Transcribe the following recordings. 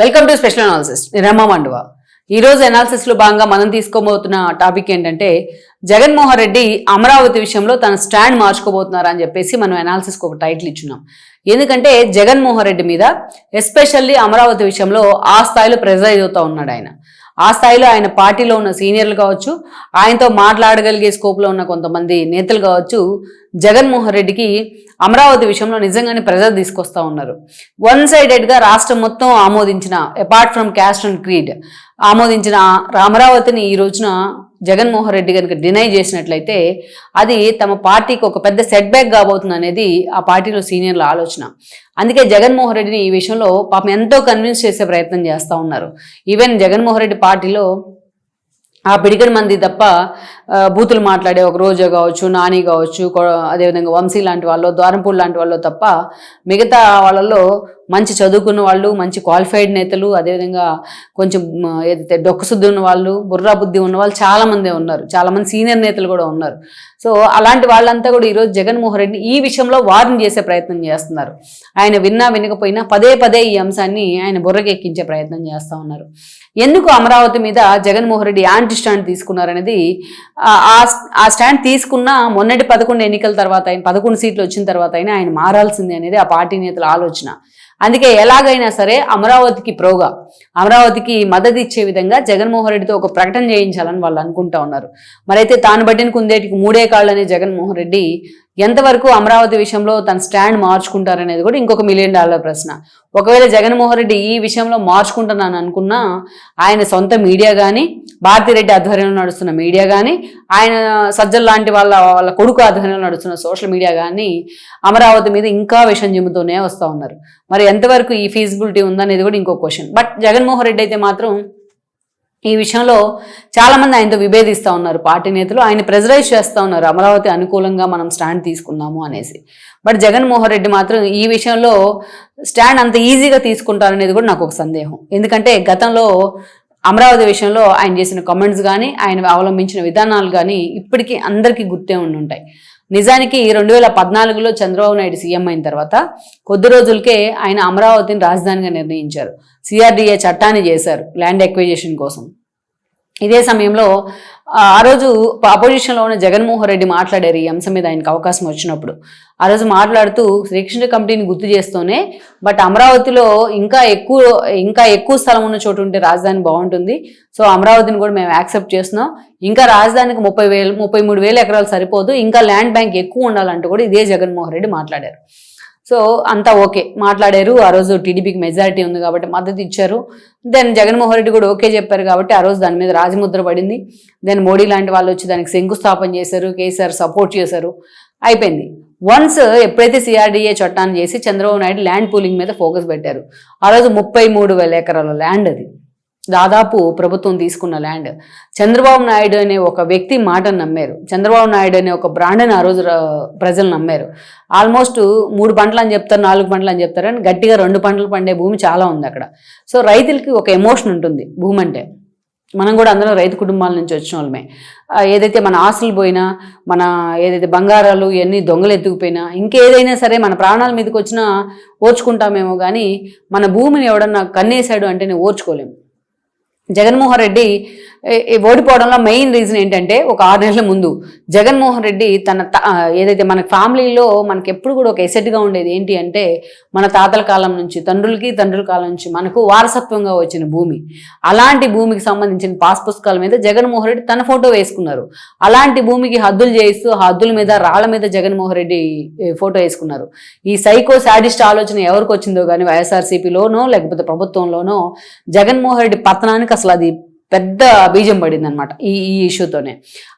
Welcome to special analysis Rama Manduva. ఈరోజు అనాలిసిస్లో భాగంగా మనం తీసుకోబోతున్న టాపిక్ ఏంటంటే జగన్మోహన్ రెడ్డి అమరావతి విషయంలో తన స్టాండ్ మార్చుకోబోతున్నారు అని చెప్పేసి మనం అనాలిసిస్కి ఒక టైటిల్ ఇచ్చున్నాం. ఎందుకంటే జగన్మోహన్ రెడ్డి మీద ఎస్పెషల్లీ అమరావతి విషయంలో ఆ స్థాయిలో ప్రెజర్ అవుతా ఉన్నాడు ఆయన. ఆ స్థాయిలో ఆయన పార్టీలో ఉన్న సీనియర్లు కావచ్చు ఆయనతో మాట్లాడగలిగే స్కోప్లో ఉన్న కొంతమంది నేతలు కావచ్చు జగన్మోహన్ రెడ్డికి అమరావతి విషయంలో నిజంగానే ప్రెజర్ తీసుకొస్తా ఉన్నారు. వన్ సైడెడ్గా రాష్ట్రం మొత్తం ఆమోదించిన apart from caste and creed ఆమోదించిన అమరావతిని ఈ రోజున జగన్మోహన్ రెడ్డి కనుక డినై చేసినట్లయితే అది తమ పార్టీకి ఒక పెద్ద సెట్ బ్యాక్ కాబోతుంది అనేది ఆ పార్టీలో సీనియర్ల ఆలోచన. అందుకే జగన్మోహన్ రెడ్డిని ఈ విషయంలో పాపం ఎంతో కన్విన్స్ చేసే ప్రయత్నం చేస్తూ ఉన్నారు. ఈవెన్ జగన్మోహన్ రెడ్డి పార్టీలో ఆ పిడికడి మంది తప్ప బూతులు మాట్లాడే ఒక రోజు కావచ్చు నాని కావచ్చు అదేవిధంగా వంశీ లాంటి వాళ్ళు ద్వారంపూర్ లాంటి వాళ్ళు తప్ప మిగతా వాళ్ళలో మంచి చదువుకున్న వాళ్ళు మంచి క్వాలిఫైడ్ నేతలు అదేవిధంగా కొంచెం ఏదైతే డొక్కశుద్ధి ఉన్న వాళ్ళు బుర్రా బుద్ధి ఉన్న వాళ్ళు చాలామందే ఉన్నారు. చాలామంది సీనియర్ నేతలు కూడా ఉన్నారు. సో అలాంటి వాళ్ళంతా కూడా ఈరోజు జగన్మోహన్ రెడ్డిని ఈ విషయంలో వార్న్ చేసే ప్రయత్నం చేస్తున్నారు. ఆయన విన్నా వినకపోయినా పదే పదే ఈ అంశాన్ని ఆయన బుర్రకెక్కించే ప్రయత్నం చేస్తూ ఉన్నారు. ఎందుకు అమరావతి మీద జగన్మోహన్ రెడ్డి యాంటీ స్టాండ్ తీసుకున్నారనేది ఆ- ఆ స్టాండ్ తీసుకున్న మొన్నటి పదకొండు ఎన్నికల తర్వాత ఆయన పదకొండు సీట్లు వచ్చిన తర్వాత అయినా ఆయన మారాల్సిందే అనేది ఆ పార్టీ నేతల ఆలోచన. అందుకే ఎలాగైనా సరే అమరావతికి ప్రోగా. అమరావతికి మద్దతు ఇచ్చే విధంగా జగన్మోహన్ రెడ్డితో ఒక ప్రకటన చేయించాలని వాళ్ళు అనుకుంటా ఉన్నారు. మరైతే తాను బట్టిన కుందేటికి మూడే కాళ్ళనే జగన్మోహన్ రెడ్డి ఎంతవరకు అమరావతి విషయంలో తన స్టాండ్ మార్చుకుంటారనేది కూడా ఇంకొక మిలియన్ డాలర్ ప్రశ్న. ఒకవేళ జగన్మోహన్ రెడ్డి ఈ విషయంలో మార్చుకుంటున్నాను అనుకున్నా ఆయన సొంత మీడియా కానీ భారతిరెడ్డి ఆధ్వర్యంలో నడుస్తున్న మీడియా కానీ ఆయన సజ్జల్ లాంటి వాళ్ళ వాళ్ళ కొడుకు ఆధ్వర్యంలో నడుస్తున్న సోషల్ మీడియా కానీ అమరావతి మీద ఇంకా విషం చెబుతూనే వస్తూ ఉన్నారు. మరి ఎంతవరకు ఈ ఫీజిబిలిటీ ఉందనేది కూడా ఇంకో క్వశ్చన్. బట్ జగన్మోహన్ రెడ్డి అయితే మాత్రం ఈ విషయంలో చాలా మంది ఆయనతో విభేదిస్తూ ఉన్నారు. పార్టీ నేతలు ఆయన ప్రెజరైజ్ చేస్తూ ఉన్నారు. అమరావతి అనుకూలంగా మనం స్టాండ్ తీసుకుందాము అనేసి. బట్ జగన్మోహన్ రెడ్డి మాత్రం ఈ విషయంలో స్టాండ్ అంత ఈజీగా తీసుకుంటారనేది కూడా నాకు ఒక సందేహం. ఎందుకంటే గతంలో అమరావతి విషయంలో ఆయన చేసిన కామెంట్స్ కానీ ఆయన అవలంబించిన విధానాలు కానీ ఇప్పటికీ అందరికీ గుర్తే ఉండి ఉంటాయి నిజానికి రెండు వేల పద్నాలుగులో చంద్రబాబు నాయుడు సీఎం అయిన తర్వాత కొద్ది రోజులకే ఆయన అమరావతిని రాజధానిగా నిర్ణయించారు. సిఆర్డీఏ చట్టాన్ని చేశారు ల్యాండ్ ఎక్విజేషన్ కోసం. ఇదే సమయంలో ఆ రోజు అపోజిషన్లో ఉన్న జగన్మోహన్ రెడ్డి మాట్లాడారు ఈ అంశం మీద ఆయనకు అవకాశం వచ్చినప్పుడు. ఆ రోజు మాట్లాడుతూ శ్రీకృష్ణ కమిటీని గుర్తు చేస్తూనే బట్ అమరావతిలో ఇంకా ఎక్కువ ఇంకా ఎక్కువ స్థలం ఉన్న చోటు ఉంటే రాజధాని బాగుంటుంది. సో అమరావతిని కూడా మేము యాక్సెప్ట్ చేస్తున్నాం. ఇంకా రాజధానికి ముప్పై వేలు ముప్పై మూడు వేల ఎకరాలు సరిపోదు. ఇంకా ల్యాండ్ బ్యాంక్ ఎక్కువ ఉండాలంటూ కూడా ఇదే జగన్మోహన్ రెడ్డి మాట్లాడారు. సో అంతా ఓకే. మాట్లాడారు. ఆ రోజు టీడీపీకి మెజారిటీ ఉంది కాబట్టి మద్దతు ఇచ్చారు. దెన్ జగన్మోహన్ రెడ్డి కూడా ఓకే చెప్పారు కాబట్టి ఆ రోజు దాని మీద రాజముద్ర పడింది. దెన్ మోడీ లాంటి వాళ్ళు వచ్చి దానికి శంకుస్థాపన చేశారు. కేసీఆర్ సపోర్ట్ చేశారు. అయిపోయింది. వన్స్ ఎప్పుడైతే సిఆర్డీఏ చట్టాన్ని చేసి చంద్రబాబు నాయుడు ల్యాండ్ పూలింగ్ మీద ఫోకస్ పెట్టారు. ఆ రోజు ముప్పై మూడు వేల ఎకరాల ల్యాండ్ అది. దాదాపు ప్రభుత్వం తీసుకున్న ల్యాండ్. చంద్రబాబు నాయుడు అనే ఒక వ్యక్తి మాటను నమ్మారు. చంద్రబాబు నాయుడు అనే ఒక బ్రాండ్ని ఆ రోజు ప్రజలు నమ్మారు. ఆల్మోస్ట్ మూడు పంటలు అని చెప్తారు నాలుగు పంటలు అని చెప్తారు అని గట్టిగా రెండు పంటలు పండే భూమి చాలా ఉంది అక్కడ. సో రైతులకి ఒక ఎమోషన్ ఉంటుంది భూమి అంటే. మనం కూడా అందరం రైతు కుటుంబాల నుంచి వచ్చిన వాళ్ళమే. ఏదైతే మన ఆస్తులు పోయినా మన ఏదైతే బంగారాలు ఇవన్నీ దొంగలు ఎత్తుకుపోయినా ఇంకేదైనా సరే మన ప్రాణాల మీదకి వచ్చినా ఓర్చుకుంటామేమో కానీ మన భూమిని ఎవడన్నా కన్నేశాడు అంటే ఓర్చుకోలేము జగన్మోహన్ రెడ్డి ఓడిపోవడంలో మెయిన్ రీజన్ ఏంటంటే ఒక ఆరు నెలల ముందు జగన్మోహన్ రెడ్డి తన త- ఏదైతే మన ఫ్యామిలీలో మనకి ఎప్పుడు కూడా ఒక ఎసెట్గా ఉండేది ఏంటి అంటే మన తాతల కాలం నుంచి తండ్రులకి తండ్రుల కాలం నుంచి మనకు వారసత్వంగా వచ్చిన భూమి. అలాంటి భూమికి సంబంధించిన పాస్ పుస్తకాల మీద జగన్మోహన్ రెడ్డి తన ఫోటో వేసుకున్నారు. అలాంటి భూమికి హద్దులు చేయిస్తూ హద్దుల మీద రాళ్ళ మీద జగన్మోహన్ రెడ్డి ఫోటో వేసుకున్నారు. ఈ సైకో శాడిస్ట్ ఆలోచన ఎవరికి వచ్చిందో కానీ వైఎస్ఆర్సీపీలోనో లేకపోతే ప్రభుత్వంలోనో జగన్మోహన్ రెడ్డి పతనానికి అసలు అది పెద్ద బీజం పడింది అనమాట ఈ ఈ ఇష్యూతోనే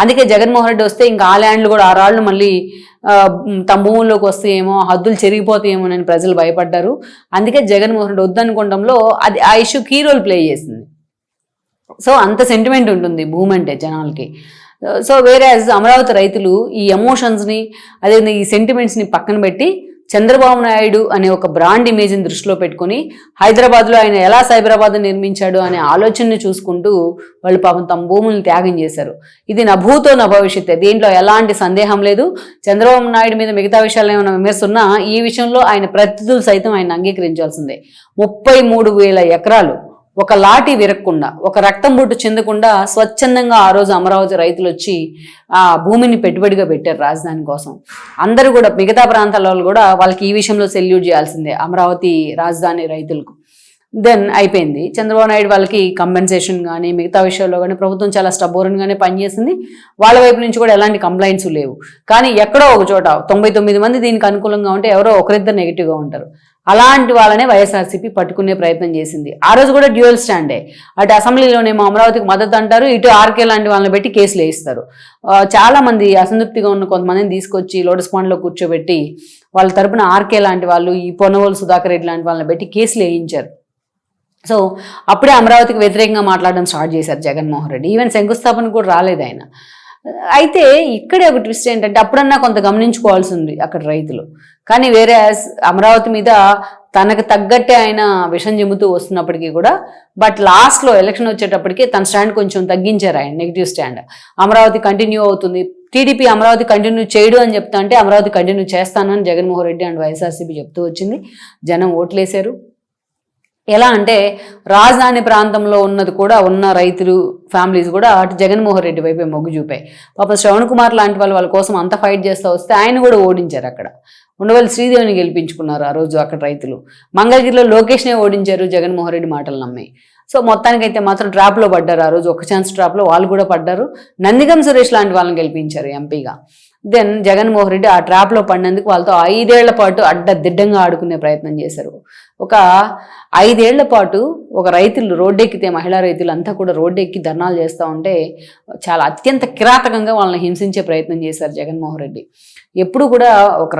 అందుకే జగన్మోహన్ రెడ్డి వస్తే ఇంకా ఆ ల్యాండ్లు కూడా ఆ రాళ్ళు మళ్ళీ తమ భూముల్లోకి వస్తే ఏమో హద్దులు చెరిగిపోతాయేమో అని ప్రజలు భయపడ్డారు. అందుకే జగన్మోహన్ రెడ్డి వద్దనుకోవడంలో అది ఆ ఇష్యూ కీ రోల్ ప్లే చేసింది. సో అంత సెంటిమెంట్ ఉంటుంది భూమి అంటే జనాలకి. సో వేరే అమరావతి రైతులు ఈ ఎమోషన్స్ని అదే ఈ సెంటిమెంట్స్ని పక్కన పెట్టి చంద్రబాబు నాయుడు అనే ఒక బ్రాండ్ ఇమేజ్ని దృష్టిలో పెట్టుకుని హైదరాబాద్లో ఆయన ఎలా సైబరాబాద్ నిర్మించాడు అనే ఆలోచనని చూసుకుంటూ వాళ్ళు పాపం తమ భూములను త్యాగం చేశారు. ఇది నా భూతో నా భవిష్యత్ దీంట్లో ఎలాంటి సందేహం లేదు. చంద్రబాబు నాయుడు మీద మిగతా విషయాలు ఏమైనా విమర్శున్నా ఈ విషయంలో ఆయన ప్రతిధులు సైతం ఆయన అంగీకరించాల్సిందే. ముప్పై మూడు వేల ఎకరాలు ఒక లాటి విరక్కుండా ఒక రక్తం బొట్టు చెందకుండా స్వచ్ఛందంగా ఆ రోజు అమరావతి రైతులు వచ్చి ఆ భూమిని పెట్టుబడిగా పెట్టారు రాజధాని కోసం. అందరూ కూడా మిగతా ప్రాంతాల వాళ్ళు కూడా వాళ్ళకి ఈ విషయంలో సెల్యూట్ చేయాల్సిందే అమరావతి రాజధాని రైతులకు. దెన్ అయిపోయింది. చంద్రబాబు నాయుడు వాళ్ళకి కంపెన్సేషన్ కానీ మిగతా విషయంలో కానీ ప్రభుత్వం చాలా స్టబోరన్గానే పనిచేసింది. వాళ్ళ వైపు నుంచి కూడా ఎలాంటి కంప్లైంట్స్ లేవు. కానీ ఎక్కడో ఒక చోట తొంభై తొమ్మిది మంది దీనికి అనుకూలంగా ఉంటే ఎవరో ఒకరిద్దరు నెగిటివ్గా ఉంటారు. అలాంటి వాళ్ళనే వైఎస్ఆర్సీపీ పట్టుకునే ప్రయత్నం చేసింది. ఆ రోజు కూడా డ్యూయల్ స్టాండే. అటు అసెంబ్లీలోనేమో అమరావతికి మద్దతు అంటారు ఇటు ఆర్కే లాంటి వాళ్ళని పెట్టి కేసులు వేయిస్తారు. చాలామంది అసంతృప్తిగా ఉన్న కొంతమందిని తీసుకొచ్చి లోటస్ పాండ్లో కూర్చోబెట్టి వాళ్ళ తరపున ఆర్కే లాంటి వాళ్ళు ఈ పొన్నవోలు సుధాకర్ రెడ్డి లాంటి వాళ్ళని పెట్టి కేసులు వేయించారు. సో అప్పుడే అమరావతికి వ్యతిరేకంగా మాట్లాడడం స్టార్ట్ చేశారు జగన్మోహన్ రెడ్డి. ఈవెన్ శంకుస్థాపన కూడా రాలేదు ఆయన. అయితే ఇక్కడే ఒక ట్విస్ట్ ఏంటంటే అప్పుడన్నా కొంత గమనించుకోవాల్సి ఉంది అక్కడ రైతులు. కానీ వేరే అమరావతి మీద తనకు తగ్గట్టే ఆయన విషం చెబుతూ వస్తున్నప్పటికీ కూడా బట్ లాస్ట్లో ఎలక్షన్ వచ్చేటప్పటికి తన స్టాండ్ కొంచెం తగ్గించారు ఆయన నెగిటివ్ స్టాండ్ అమరావతి కంటిన్యూ అవుతుంది. టీడీపీ అమరావతి కంటిన్యూ చేయడు అని చెప్తా అంటే అమరావతి కంటిన్యూ చేస్తానని జగన్మోహన్ రెడ్డి అండ్ వైఎస్ఆర్సీపీ చెప్తూ వచ్చింది. జనం ఓట్లేశారు. ఎలా అంటే రాజధాని ప్రాంతంలో ఉన్నది కూడా ఉన్న రైతులు ఫ్యామిలీస్ కూడా అటు జగన్మోహన్ రెడ్డి వైపే మొగ్గు చూపాయి. పాప శ్రవణ్ కుమార్ లాంటి వాళ్ళు వాళ్ళ కోసం అంత ఫైట్ చేస్తూ వస్తే ఆయన కూడా ఓడించారు అక్కడ. ఉండవల్లి శ్రీదేవిని గెలిపించుకున్నారు ఆ రోజు అక్కడ రైతులు. మంగళగిరిలో లోకేష్నే ఓడించారు జగన్మోహన్ రెడ్డి మాటలు నమ్మి. సో మొత్తానికైతే మాత్రం ట్రాప్లో పడ్డారు ఆ రోజు. ఒక ఛాన్స్ ట్రాప్లో వాళ్ళు కూడా పడ్డారు. నందిగం సురేష్ లాంటి వాళ్ళని గెలిపించారు ఎంపీగా. దెన్ జగన్మోహన్ రెడ్డి ఆ ట్రాప్లో పడినందుకు వాళ్ళతో ఐదేళ్ళ పాటు అడ్డ దిడ్డంగా ఆడుకునే ప్రయత్నం చేశారు. ఒక ఐదేళ్ళ పాటు ఒక రైతులు రోడ్డెక్కితే మహిళా రైతులు అంతా కూడా రోడ్డెక్కి ధర్నాలు చేస్తూ ఉంటే చాలా అత్యంత కిరాతకంగా వాళ్ళని హింసించే ప్రయత్నం చేశారు జగన్మోహన్ రెడ్డి. ఎప్పుడు కూడా ఒక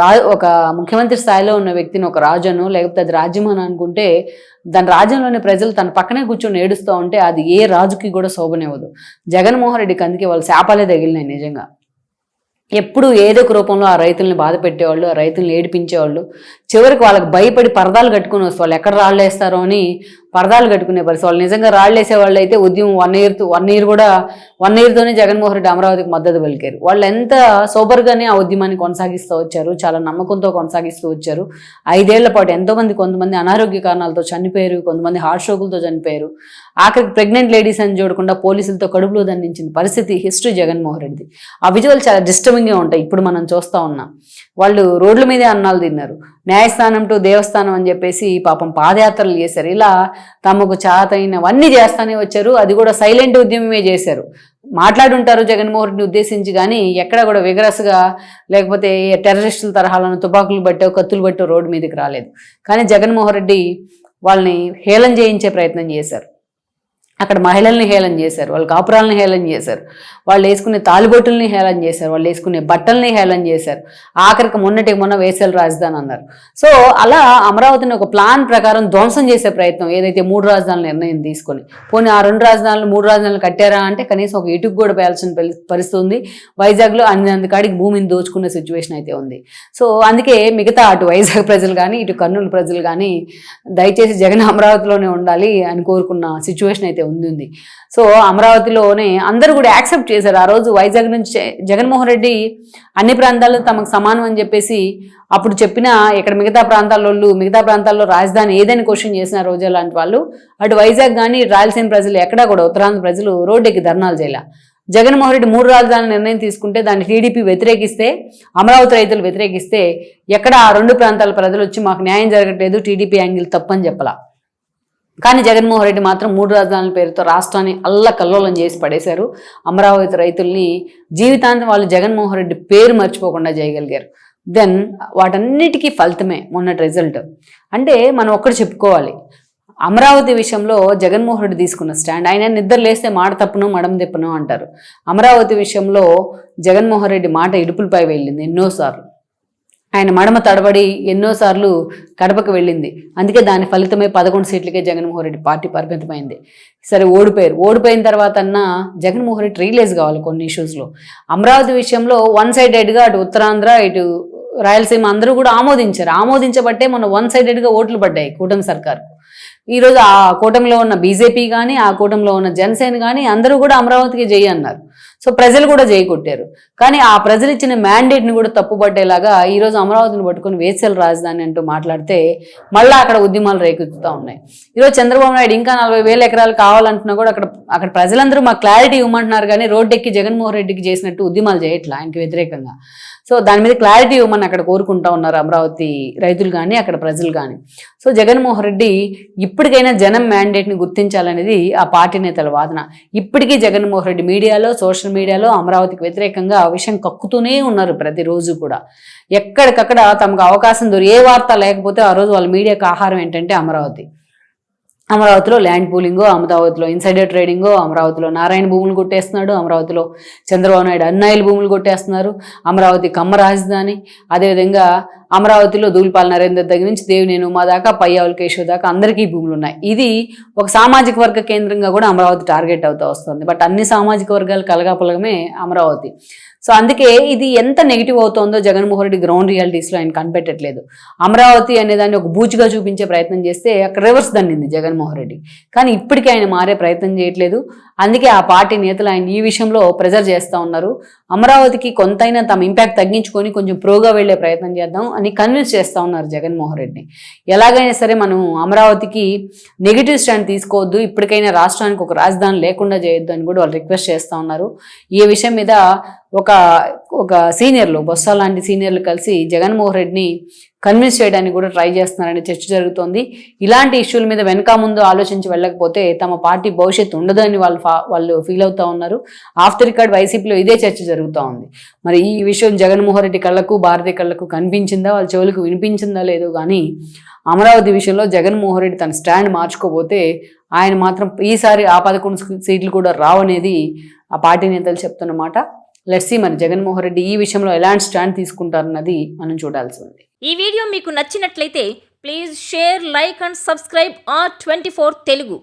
రా ఒక ముఖ్యమంత్రి స్థాయిలో ఉన్న వ్యక్తిని ఒక రాజును లేకపోతే అది రాజ్యం అని అనుకుంటే దాని రాజ్యంలోని ప్రజలు తన పక్కనే కూర్చొని ఏడుస్తూ ఉంటే అది ఏ రాజుకి కూడా శోభనివ్వదు. జగన్మోహన్ రెడ్డికి అందుకే వాళ్ళు శాపాలే తగిలినాయి నిజంగా. ఎప్పుడు ఏదో ఒక రూపంలో ఆ రైతుల్ని బాధ పెట్టేవాళ్ళు ఆ రైతుల్ని ఏడిపించేవాళ్ళు. చివరికి వాళ్ళకి భయపడి పరదాలు కట్టుకుని వస్తే వాళ్ళు ఎక్కడ రాళ్ళు వేస్తారో అని పరదాలు కట్టుకునే పరిస్థితి. వాళ్ళు నిజంగా రాళ్ళు వేసే వాళ్ళు అయితే ఉద్యమం వన్ ఇయర్ వన్ ఇయర్ కూడా వన్ ఇయర్తోనే జగన్మోహన్ రెడ్డి అమరావతికి మద్దతు పలికారు. వాళ్ళు ఎంత సోబర్గానే ఆ ఉద్యమాన్ని కొనసాగిస్తూ వచ్చారు చాలా నమ్మకంతో కొనసాగిస్తూ వచ్చారు. ఐదేళ్ళ పాటు ఎంతోమంది కొంతమంది అనారోగ్య కారణాలతో చనిపోయారు కొంతమంది హార్ట్ స్ట్రోకులతో చనిపోయారు. ఆఖరికి ప్రెగ్నెంట్ లేడీస్ అని చూడకుండా పోలీసులతో కడుపులో దండించిన పరిస్థితి హిస్టరీ జగన్మోహన్ రెడ్డి ఆ విజువల్ చాలా డిస్టర్బింగ్గా ఉంటాయి ఇప్పుడు మనం చూస్తూ ఉన్నాం. వాళ్ళు రోడ్ల మీదే అన్నాలు తిన్నారు. న్యాయస్థానం టు దేవస్థానం అని చెప్పేసి పాపం పాదయాత్రలు చేశారు. ఇలా తమకు చాతైనవన్నీ చేస్తానే వచ్చారు. అది కూడా సైలెంట్ ఉద్యమమే చేశారు. మాట్లాడుంటారు జగన్మోహన్ రెడ్డిని ఉద్దేశించి కానీ ఎక్కడ కూడా విగరస్గా లేకపోతే టెర్రరిస్టుల తరహాలను తుపాకులు బట్టో కత్తులు బట్టో రోడ్డు మీదకి రాలేదు. కానీ జగన్మోహన్ రెడ్డి వాళ్ళని హేళన చేయించే ప్రయత్నం చేశారు. అక్కడ మహిళల్ని హేళన చేశారు వాళ్ళ కాపురాలని హేళన చేశారు వాళ్ళు వేసుకునే తాలిబొట్టుల్ని హేళన చేశారు వాళ్ళు వేసుకునే బట్టల్ని హేళన చేశారు. ఆఖరికి మొన్నటి మొన్న వేసల రాజధాని అన్నారు. సో అలా అమరావతిని ఒక ప్లాన్ ప్రకారం ధ్వంసం చేసే ప్రయత్నం ఏదైతే మూడు రాజధానుల నిర్ణయం తీసుకొని పోనీ ఆ రెండు రాజధానులు మూడు రాజధానులు కట్టారా అంటే కనీసం ఒక ఇటుకు కూడా పేల్చిన పరి- పరిస్థితి ఉంది. వైజాగ్లో అన్ని అందుకాడికి భూమిని దోచుకునే సిచ్యువేషన్ అయితే ఉంది. సో అందుకే మిగతా అటు వైజాగ్ ప్రజలు కానీ ఇటు కర్నూలు ప్రజలు కానీ దయచేసి జగన్ అమరావతిలోనే ఉండాలి అని కోరుకున్న సిచ్యువేషన్ అయితే ఉంది సో అమరావతిలోనే అందరూ కూడా యాక్సెప్ట్ చేశారు. ఆ రోజు వైజాగ్ నుంచి జగన్మోహన్ రెడ్డి అన్ని ప్రాంతాల్లో తమకు సమానం అని చెప్పేసి అప్పుడు చెప్పిన ఇక్కడ మిగతా ప్రాంతాల్లో మిగతా ప్రాంతాల్లో రాజధాని ఏదని క్వశ్చన్ చేసిన రోజా లాంటి వాళ్ళు అటు వైజాగ్ కానీ రాయలసీమ ప్రజలు ఎక్కడా కూడా ఉత్తరాంధ్ర ప్రజలు రోడ్డెక్కి ధర్నాలు చేయాల. జగన్మోహన్ రెడ్డి మూడు రాజధానుల నిర్ణయం తీసుకుంటే దాన్ని టీడీపీ వ్యతిరేకిస్తే అమరావతి రైతులు వ్యతిరేకిస్తే ఎక్కడ ఆ రెండు ప్రాంతాల ప్రజలు వచ్చి మాకు న్యాయం జరగట్లేదు టీడీపీ యాంగిల్ తప్పని చెప్పలా. కానీ జగన్మోహన్ రెడ్డి మాత్రం మూడు రాజధానుల పేరుతో రాష్ట్రాన్ని అల్లకల్లోలం చేసి పడేశారు. అమరావతి రైతుల్ని జీవితాంతం వాళ్ళు జగన్మోహన్ రెడ్డి పేరు మర్చిపోకుండా చేయగలిగారు. దెన్ వాటన్నిటికీ ఫలితమే మొన్నటి రిజల్ట్ అంటే మనం ఒక్కటి చెప్పుకోవాలి. అమరావతి విషయంలో జగన్మోహన్ రెడ్డి తీసుకున్న స్టాండ్ ఆయన నిద్ర లేస్తే మాట తప్పును మడం తిప్పను అంటారు. అమరావతి విషయంలో జగన్మోహన్ రెడ్డి మాట ఇడుపులపై వెళ్ళింది ఎన్నోసార్లు. ఆయన మడమ తడబడి ఎన్నోసార్లు కడపకు వెళ్ళింది. అందుకే దాని ఫలితమే పదకొండు సీట్లకే జగన్మోహన్ రెడ్డి పార్టీ పరిమితమైంది. సరే ఓడిపోయారు. ఓడిపోయిన తర్వాత అన్నా జగన్మోహన్ రెడ్డి రియలైజ్ కావాలి కొన్ని ఇష్యూస్లో. అమరావతి విషయంలో వన్ సైడెడ్గా అటు ఉత్తరాంధ్ర ఇటు రాయలసీమ అందరూ కూడా ఆమోదించారు. ఆమోదించబట్టే మొన్న వన్ సైడెడ్గా ఓట్లు పడ్డాయి కూటమి సర్కార్ ఈరోజు ఆ కూటమిలో ఉన్న బీజేపీ కానీ ఆ కూటమిలో ఉన్న జనసేన కానీ అందరూ కూడా అమరావతికి జై అన్నారు సో ప్రజలు కూడా జై కొట్టారు. కానీ ఆ ప్రజలు ఇచ్చిన మ్యాండేట్ని కూడా తప్పుపట్టేలాగా ఈరోజు అమరావతిని పట్టుకుని వేసల రాజధాని అంటూ మాట్లాడితే మళ్ళీ అక్కడ ఉద్యమాలు రేకెత్తుతూ ఉన్నాయి. ఈరోజు చంద్రబాబు నాయుడు ఇంకా నలభై వేల ఎకరాలు కావాలంటున్నా కూడా అక్కడ అక్కడ ప్రజలందరూ మాకు క్లారిటీ ఇవ్వమంటున్నారు కానీ రోడ్డెక్కి జగన్మోహన్ రెడ్డికి చేసినట్టు ఉద్యమాలు చేయట్లా ఆయనకి వ్యతిరేకంగా. సో దాని మీద క్లారిటీ ఇవ్వమని అక్కడ కోరుకుంటా ఉన్నారు అమరావతి రైతులు కానీ అక్కడ ప్రజలు కానీ. సో జగన్మోహన్ రెడ్డి ఇప్పటికైనా జనం మ్యాండేట్ని గుర్తించాలనేది ఆ పార్టీ నేతల వాదన. ఇప్పటికీ జగన్మోహన్ రెడ్డి మీడియాలో సోషల్ మీడియాలో అమరావతికి వ్యతిరేకంగా ఆ విషయం కక్కుతూనే ఉన్నారు ప్రతిరోజు కూడా. ఎక్కడికక్కడ తమకు అవకాశం దొరి ఏ వార్త లేకపోతే ఆ రోజు వాళ్ళ మీడియాకు ఆహారం ఏంటంటే అమరావతి. అమరావతిలో ల్యాండ్ పూలింగో అమరావతిలో ఇన్సైడర్ ట్రేడింగ్ అమరావతిలో నారాయణ భూములు కొట్టేస్తున్నాడు అమరావతిలో చంద్రబాబు నాయుడు అన్నాయిల భూములు కొట్టేస్తున్నారు అమరావతి కమ్మ రాజధాని అదేవిధంగా అమరావతిలో దూల్పాల్ నరేందర్ దగ్గర నుంచి దేవినేను మా దాకా పయ్యావుల కేశవ్ దాకా అందరికీ భూములు ఉన్నాయి. ఇది ఒక సామాజిక వర్గ కేంద్రంగా కూడా అమరావతి టార్గెట్ అవుతూ వస్తుంది. బట్ అన్ని సామాజిక వర్గాలు కలగాపలగమే అమరావతి. సో అందుకే ఇది ఎంత నెగిటివ్ అవుతుందో జగన్మోహన్ రెడ్డి గ్రౌండ్ రియాలిటీస్లో ఆయన కనిపెట్టట్లేదు. అమరావతి అనే దాన్ని ఒక బూచిగా చూపించే ప్రయత్నం చేస్తే అక్కడ రివర్స్ దండింది జగన్మోహన్ రెడ్డి. కానీ ఇప్పటికీ ఆయన మారే ప్రయత్నం చేయట్లేదు. అందుకే ఆ పార్టీ నేతలు ఆయన ఈ విషయంలో ప్రెజర్ చేస్తూ ఉన్నారు. అమరావతికి కొంతైనా తమ ఇంపాక్ట్ తగ్గించుకొని కొంచెం ప్రోగా వెళ్ళే ప్రయత్నం చేద్దాం. అని కన్విన్స్ చేస్తూ ఉన్నారు జగన్మోహన్ రెడ్డిని. ఎలాగైనా సరే మనం అమరావతికి నెగిటివ్ స్టాండ్ తీసుకోవద్దు ఇప్పటికైనా రాష్ట్రానికి ఒక రాజధాని లేకుండా చేయొద్దు అని కూడా వాళ్ళు రిక్వెస్ట్ చేస్తూ ఉన్నారు. ఈ విషయం మీద ఒక ఒక సీనియర్లు బొత్స లాంటి సీనియర్లు కలిసి జగన్మోహన్ రెడ్డిని కన్విన్స్ చేయడానికి కూడా ట్రై చేస్తున్నారని చర్చ జరుగుతోంది. ఇలాంటి ఇష్యూల మీద వెనక ముందు ఆలోచించి వెళ్ళకపోతే తమ పార్టీ భవిష్యత్తు ఉండదని వాళ్ళు వాళ్ళు ఫీల్ అవుతా ఉన్నారు. ఆఫ్టర్ రికార్డ్ వైసీపీలో ఇదే చర్చ జరుగుతూ ఉంది. మరి ఈ విషయం జగన్మోహన్ రెడ్డి కళ్ళకు భారతీయ కళ్ళకు కనిపించిందా? వాళ్ళ చెవులకు వినిపించిందా లేదో కానీ అమరావతి విషయంలో జగన్మోహన్ రెడ్డి తన స్టాండ్ మార్చుకోపోతే ఆయన మాత్రం ఈసారి ఆ పదకొండు సీట్లు కూడా రావనేది ఆ పార్టీ నేతలు చెప్తున్నమాట లెట్సీ మరి జగన్మోహన్ రెడ్డి ఈ విషయంలో ఎలాంటి స్టాండ్ తీసుకుంటారన్నది మనం చూడాల్సి ఉంది. ఈ వీడియో మీకు నచ్చినట్లయితే please share like and subscribe R twenty four Telugu.